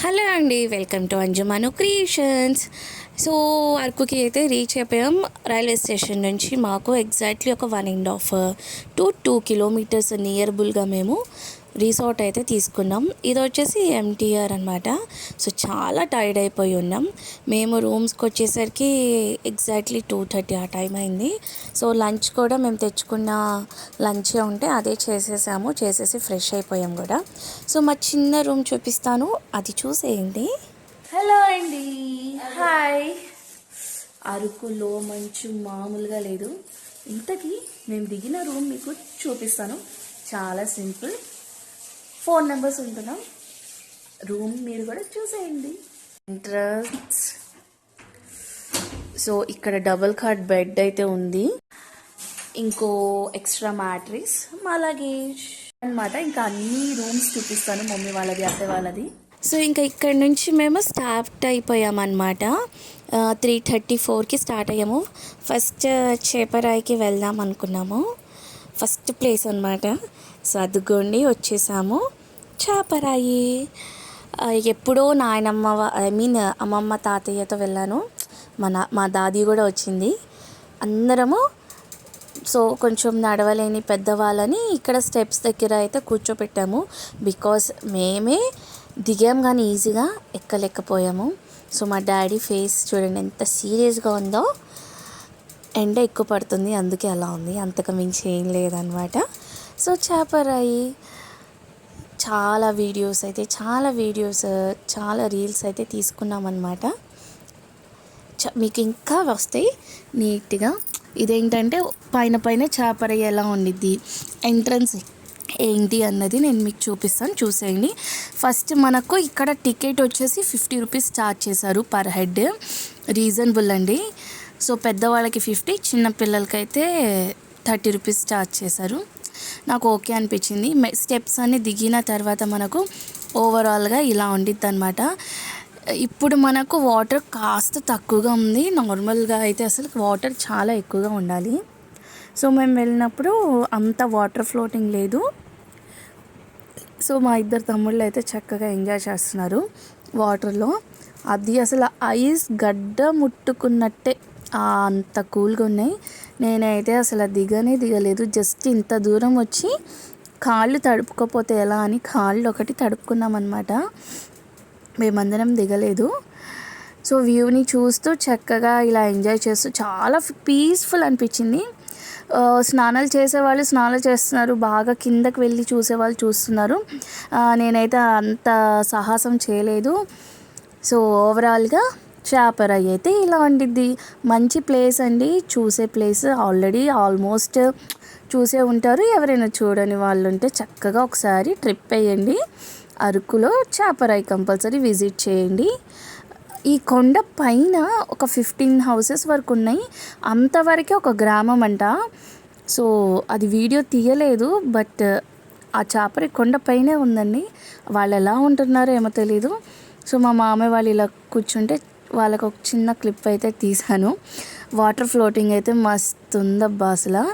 Hello అండి welcome to Anjuman Creations. So అరకుకి అయితే reach అయిపోయాం. రైల్వే స్టేషన్ నుంచి మాకు ఎగ్జాక్ట్లీ ఒక one and half to two kilometres నియర్బుల్గా మేము రిసార్ట్ అయితే తీసుకున్నాం. ఇది వచ్చేసి ఎంటీఆర్ అనమాట సో చాలా టైర్డ్ అయిపోయి ఉన్నాం. మేము రూమ్స్కి వచ్చేసరికి ఎగ్జాక్ట్లీ టూ థర్టీ ఆ టైం అయింది. సో లంచ్ కూడా మేము తెచ్చుకున్న లంచ్ ఉంటే అదే చేసేసాము. చేసేసి ఫ్రెష్ అయిపోయాం కూడా. సో మా చిన్న రూమ్ చూపిస్తాను. అది చూసేయండి. హలో అండి. హాయ్. అరకులో మంచు మామూలుగా లేదు. ఇంతకీ మేము దిగిన రూమ్ మీకు చూపిస్తాను. చాలా సింపుల్. ఫోన్ నెంబర్స్ ఉంటున్నాం. రూమ్ మీరు కూడా చూసేయండి ఎంట్రన్స్ సో ఇక్కడ డబుల్ కార్డ్ బెడ్ అయితే ఉంది. ఇంకో ఎక్స్ట్రా మ్యాట్రిస్ మా లగేజ్. అనమాట ఇంకా అన్ని రూమ్స్ చూపిస్తాను మమ్మీ వాళ్ళది అత్త వాళ్ళది. సో ఇంకా ఇక్కడ నుంచి మేము స్టార్ట్ అయిపోయామన్నమాట. త్రీ థర్టీ ఫోర్కి స్టార్ట్ అయ్యాము. ఫస్ట్ చేపరాయికి వెళ్దాం అనుకున్నాము. ఫస్ట్ ప్లేస్ అనమాట సో వచ్చేసాము. చేపరాయి. ఎప్పుడో నాయనమ్మ ఐ మీన్ అమ్మమ్మ తాతయ్యతో వెళ్ళాను. మన మా దాది కూడా వచ్చింది. అందరము సో కొంచెం నడవలేని పెద్దవాళ్ళని ఇక్కడ స్టెప్స్ దగ్గర అయితే కూర్చోపెట్టాము. బికాస్ మేమే దిగాం కానీ ఈజీగా ఎక్కలేకపోయాము. సో మా డాడీ ఫేస్ చూడండి ఎంత సీరియస్గా ఉందో. ఎండ ఎక్కువ పడుతుంది అందుకే అలా ఉంది. అంతకు మించి ఏం లేదనమాట సో చేపరాయి. చాలా వీడియోస్ అయితే చాలా వీడియోస్ చాలా రీల్స్ అయితే తీసుకున్నాం అనమాట చ- మీకు ఇంకా వస్తాయి నీట్గా ఇదేంటంటే పైన పైన చేపర ఎలా ఉండిద్ది. ఎంట్రన్స్ ఏంటి అన్నది నేను మీకు చూపిస్తాను చూసేయండి. ఫస్ట్ మనకు ఇక్కడ టికెట్ వచ్చేసి ఫిఫ్టీ రూపీస్ ఛార్జ్ చేశారు పర్ హెడ్ రీజనబుల్ అండి. సో పెద్దవాళ్ళకి ఫిఫ్టీ చిన్నపిల్లలకైతే థర్టీ రూపీస్ ఛార్జ్ చేశారు. నాకు ఓకే అనిపించింది. మె- స్టెప్స్ అన్ని దిగిన తర్వాత మనకు ఓవరాల్గా ఇలా ఉండిద్ది అనమాట ఇప్పుడు మనకు వాటర్ కాస్త తక్కువగా ఉంది. నార్మల్గా అయితే అసలు వాటర్ చాలా ఎక్కువగా ఉండాలి. సో మేము వెళ్ళినప్పుడు అంత వాటర్ ఫ్లోటింగ్ లేదు. సో మా ఇద్దరు తమ్ముళ్ళు అయితే చక్కగా ఎంజాయ్ చేస్తున్నారు వాటర్లో. అది అసలు ఐస్ గడ్డ ముట్టుకున్నట్టే అంత కూల్గా ఉన్నాయి. నేనైతే అసలు దిగనే దిగలేదు. జస్ట్ ఇంత దూరం వచ్చి కాళ్ళు తడుపుకోపోతే ఎలా అని కాళ్ళు ఒకటి తడుపుకున్నాం అనమాట మేమందరం దిగలేదు. సో వ్యూని చూస్తూ చక్కగా ఇలా ఎంజాయ్ చేస్తూ చాలా పీస్ఫుల్ అనిపించింది. స్నానాలు చేసేవాళ్ళు స్నానాలు చేస్తున్నారు. బాగా కిందకి వెళ్ళి చూసేవాళ్ళు చూస్తున్నారు. నేనైతే అంత సాహసం చేయలేదు. సో ఓవరాల్గా చేపరై అయితే ఇలా ఉండిద్ది మంచి ప్లేస్ అండి. చూసే ప్లేస్ ఆల్రెడీ ఆల్మోస్ట్ చూసే ఉంటారు. ఎవరైనా చూడని వాళ్ళు ఉంటే చక్కగా ఒకసారి ట్రిప్ వేయండి. అరకులో చేపరాయి కంపల్సరీ విజిట్ చేయండి. ఈ కొండ పైన ఒక ఫిఫ్టీన్ హౌసెస్ వరకు ఉన్నాయి. అంతవరకే ఒక గ్రామం అంట. సో అది వీడియో తీయలేదు. బట్ ఆ చాపరి కొండ పైనే ఉందండి. వాళ్ళు ఎలా ఉంటున్నారో ఏమో తెలీదు. సో మా మామయ్య వాళ్ళు ఇలా కూర్చుంటే వాళ్ళకి ఒక చిన్న క్లిప్ అయితే తీశాను. వాటర్ ఫ్లోటింగ్ అయితే మస్తు ఉందబ్బా అసలు.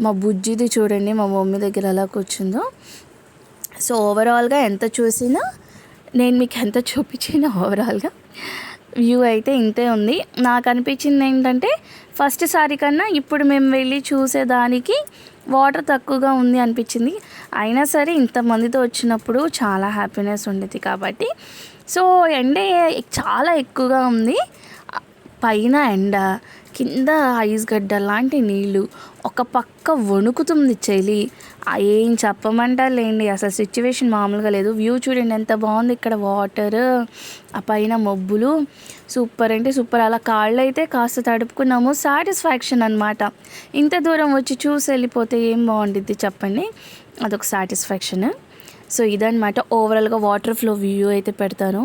మా బుజ్జిది చూడండి మా మమ్మీ దగ్గర ఎలా కూర్చుందో. సో ఓవరాల్గా ఎంత చూసినా నేను మీకు ఎంత చూపించినా ఓవరాల్గా వ్యూ అయితే ఇంతే ఉంది. నాకు అనిపించింది ఏంటంటే ఫస్ట్ సారి కన్నా ఇప్పుడు మేము వెళ్ళి చూసేదానికి వాటర్ తక్కువగా ఉంది అనిపించింది. అయినా సరే ఇంతమందితో వచ్చినప్పుడు చాలా హ్యాపీనెస్ ఉండేది కాబట్టి. సో ఎండ చాలా ఎక్కువగా ఉంది. పైన ఎండ కింద ఐస్ గడ్డ లాంటి నీళ్ళు ఒక పక్క వణుకుతుంది చలి. ఏం ఏం చెప్పమంటారులేండి? అసలు సిచ్యువేషన్ మామూలుగా లేదు. వ్యూ చూడండి ఎంత బాగుంది ఇక్కడ వాటర్. ఆ పైన మబ్బులు. సూపర్ అంటే సూపర్. అలా కాళ్ళు అయితే కాస్త తడుపుకున్నాము. సాటిస్ఫాక్షన్ అనమాట ఇంత దూరం వచ్చి చూసి వెళ్ళిపోతే ఏం బాగుండిద్ది చెప్పండి? అదొక సాటిస్ఫాక్షన్. సో ఇదనమాట ఓవరాల్గా వాటర్ ఫ్లో వ్యూ అయితే పెడతాను.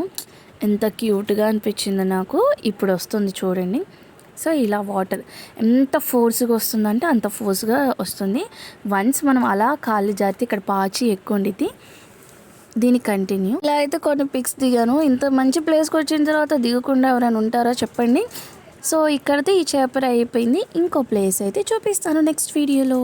ఎంత క్యూట్గా అనిపించింది నాకు. ఇప్పుడు వస్తుంది చూడండి. సో ఇలా వాటర్ ఎంత ఫోర్స్గా వస్తుందంటే అంత ఫోర్స్గా వస్తుంది. వన్స్ మనం అలా కాళ్ళు జారితే ఇక్కడ పాచి ఎక్కువ ఉండిద్ది. దీని కంటిన్యూ. ఇలా అయితే కొన్ని పిక్స్ దిగాను. ఇంత మంచి ప్లేస్కి వచ్చిన తర్వాత దిగకుండా ఎవరైనా ఉంటారో చెప్పండి. సో ఇక్కడితో ఈ చేపర అయిపోయింది. ఇంకో ప్లేస్ అయితే చూపిస్తాను నెక్స్ట్ వీడియోలో.